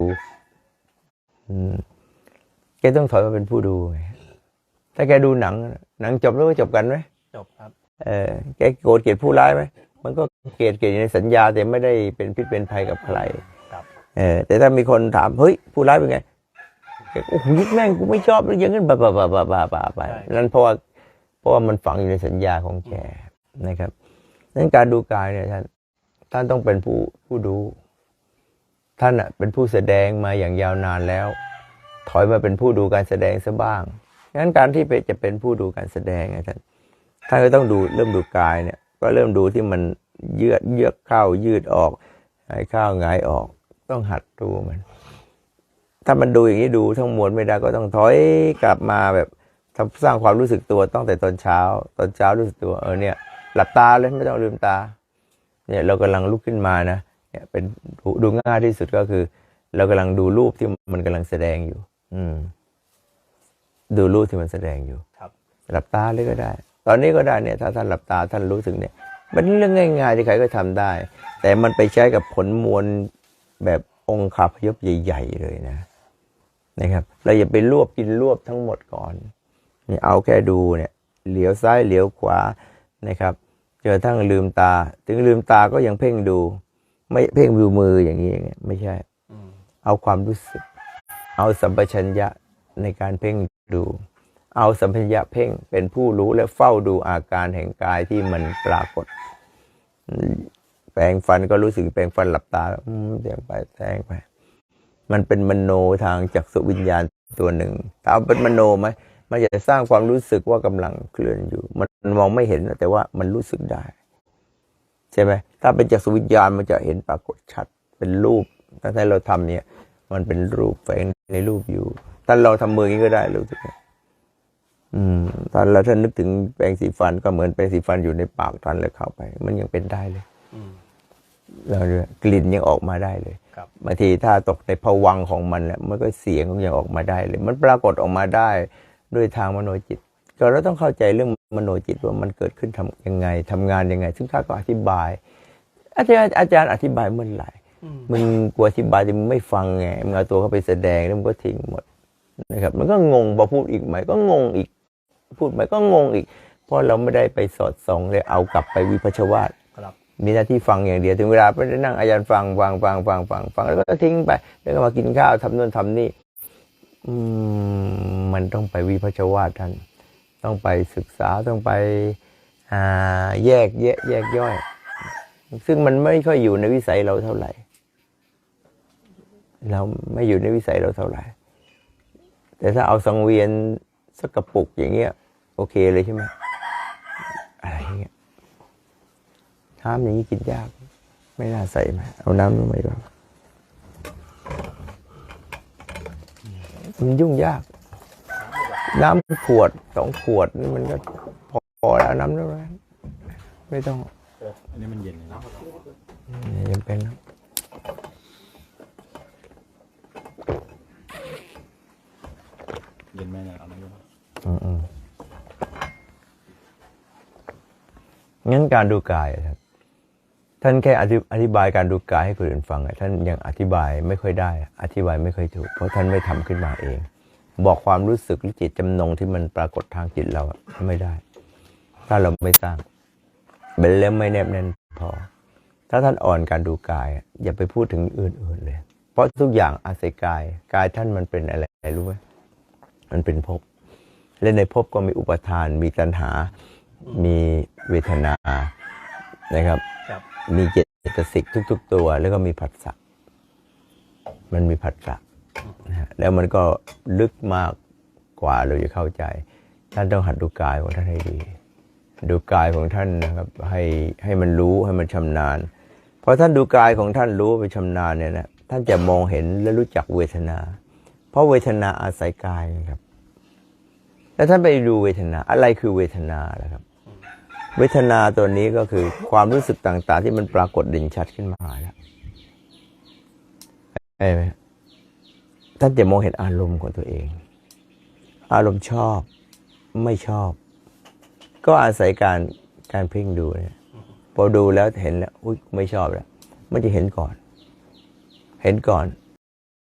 อืมแกต้องถอยมาเป็นผู้ดูไงถ้าแกดูหนัง หนังจบแล้วก็จบกันไหมจบครับ เออแกโกรธเกลียดผู้ร้ายไหมมันก็เกลียดเกลียดอยู่ในสัญญาแต่ไม่ได้เป็นพิษเป็นภัยกับใครครับเออแต่ถ้ามีคนถามเฮ้ยผู้ร้ายเป็นไงแกก็โอ้โหยึดแม่งกูไม่ชอบอย่างนั้นบ้าบ้าบ้าบ้าบ้าบ้าไปนั่นเพราะว่าเพราะว่ามันฝังอยู่ในสัญญาของแกนะครับนั้นการดูกายเนี่ยท่านท่านต้องเป็นผู้ผู้ดู ท่านอะเป็นผู้แสดงมาอย่างยาวนานแล้ว ถอยมาเป็นผู้ดูการแสดงซะบ้างงั้นการที่ไปจะเป็นผู้ดูการแสดงไงท่านท่านก็ต้องดูเริ่มดูกายเนี่ยก็เริ่มดูที่มันเยือดเยือกเข้ายืดออกหายเข้าหงายออก ต้องหัดดูมัน ถ้ามันดูอย่างนี้ดูทั้งมวลไม่ได้ก็ต้องถอยกลับมาแบบทำสร้างความรู้สึกตัวตั้งแต่ตอนเช้า ตอนเช้ารู้สึกตัวเออเนี่ย หลับตาเลยไม่ต้องลืมตา เนี่ยเรากำลังลุกขึ้นมานะ เนี่ยเป็นดูดูง่ายที่สุดก็คือ เรากำลังดูรูปที่มันกำลังแสดงอยู่ อืม ดูรูปที่มันแสดงอยู่ ครับหลับตาเลยก็ได้ ตอนนี้ก็ได้เนี่ย ถ้าท่านหลับตาท่านรู้สึกเนี่ย มันเรื่องง่ายๆที่ใครก็ทำได้ แต่มันไปใช้กับผลมวลแบบองค์คาพยพใหญ่ ๆ เลยนะ นะครับ เราอย่าไปรวบกินรวบทั้งหมดก่อนนี่เอาแค่ดูเนี่ยเหลียวซ้ายเหลียวขวานะครับเจอทั้งลืมตา ถึงลืมตาก็ยังเพ่งดู ไม่เพ่งดูมืออย่างนี้อย่างเงี้ยไม่ใช่อืมเอาความรู้สึก เอาสัมปชัญญะในการเพ่งดู เอาสัมปชัญญะเพ่งเป็นผู้รู้และเฝ้าดูอาการแห่งกายที่มันปรากฏอืมแปรงฟันก็รู้สึกแปรงฟันหลับตาอืมเดี๋ยวไปแปรงไป มันเป็นมโนทางจักษุวิญญาณตัวหนึ่งถามเป็นมโนไหมมันจะสร้างความรู้สึกว่ากำลังเคลื่อนอยู่ มันมองไม่เห็นแต่ว่ามันรู้สึกได้ใช่ไหมถ้าเป็นจักษุวิญญาณมันจะเห็นปรากฏชัดเป็นรูปถ้าเราทำเนี่ย มันเป็นรูปแฝงในรูปอยู่ถ้าเราทำมืออย่างนี้ก็ได้รู้สึกไหมอืมตอนเราท่านนึกถึงแปรงสีฟันก็เหมือนแปรงสีฟันอยู่ในปากท่านเลยเข้าไป มันยังเป็นได้เลยอืมเราเนี่ยกลิ่นยังออกมาได้เลยครับบางทีถ้าตกในภวังค์ของมันแหละมันก็เสียงก็ยังออกมาได้เลย มันปรากฏออกมาได้ด้วยทางมโนจิต ก็เราต้องเข้าใจเรื่องมโนจิตว่ามันเกิดขึ้นทำยังไงทำงานยังไง ซึ่งท่านก็อธิบาย อาจารย์อาจารย์อธิบายเมื่อไหร่อืมมึงกลัวอธิบายแต่มึงไม่ฟังไงมึงเอาตัวเข้าไปแสดงแล้วมึงก็ทิ้งหมดนะครับ มันก็งงพอพูดอีกไหมก็งงอีก พูดไหมก็งงอีก เพราะเราไม่ได้ไปสอดส่องเลยเอากลับไปวิพัชวาทครับมีหน้าที่ฟังอย่างเดียวถึงเวลาไปนั่งอาจารย์ฟังฟังฟังฟังฟังฟังแล้วก็ทิ้งไป แล้วก็มากินข้าวทำนู่นทำนี่อืมมันต้องไปวิพัชวาทท่าน ต้องไปศึกษาต้องไปอ่าแยกแยกแยกย่อย ซึ่งมันไม่ค่อยอยู่ในวิสัยเราเท่าไหร่ เราไม่อยู่ในวิสัยเราเท่าไหร่ แต่ถ้าเอาสังเวียนสักกระปุกอย่างเงี้ย โอเคเลยใช่ไหมอะไรอย่างเงี้ยน้ำอย่างนี้กินยาก ไม่น่าใส่มาเอาน้ำลงไปก่อนมันยุ่งยาก น้ำขวดสองขวดนี่มันก็พอพอแล้วน้ำแล้วไม่ต้องอันนี้มันเย็นเลยนะไม่จำเป็นนะเย็นไหมเนี่ยเอาน้ำเย็นอืมอืมงั้นการดูกายครับท่านแค่อธิบายการดูกายให้คนอื่นฟังอะท่านยังอธิบายไม่ค่อยได้อะอธิบายไม่ค่อยถูก เพราะท่านไม่ทำขึ้นมาเอง บอกความรู้สึกหรือจิตจำนงที่มันปรากฏทางจิตเราอะไม่ได้ ถ้าเราไม่สร้างเป็นเล่มไม่แนบแน่นพอ ถ้าท่านอ่อนการดูกายอะอย่าไปพูดถึงอื่นๆเลย เพราะทุกอย่างอาศัยกาย กายท่านมันเป็นอะไรรู้ไหมมันเป็นภพและในภพก็มีอุปทาน มีตัณหา มีเวทนานะครับครับมีเจตสิกทุก ๆ ตัว แล้วก็มีผัสสะมันมีผัสสะนะฮะ แล้วมันก็ลึกมากกว่าเราจะเข้าใจ ท่านต้องหัดดูกายของท่านให้ดี ดูกายของท่านนะครับให้ให้มันรู้ให้มันชำนาญพอท่านดูกายของท่านรู้ไปชำนาญเนี่ยนะท่านจะมองเห็นและรู้จักเวทนา เพราะเวทนาอาศัยกายนะครับแล้วท่านไปดูเวทนาอะไรคือเวทนาล่ะครับ เวทนาตัวนี้ก็คือความรู้สึกต่าง ๆ ที่มันปรากฏเด่นชัดขึ้นมาแล้วเห็นไหม ท่านจะมองเห็นอารมณ์ของตัวเอง อารมณ์ชอบไม่ชอบ ก็อาศัยการการเพ่งดูเนี่ยพอดูแล้วเห็นแล้วอุ้ยไม่ชอบแล้ว มันจะเห็นก่อน เห็นก่อน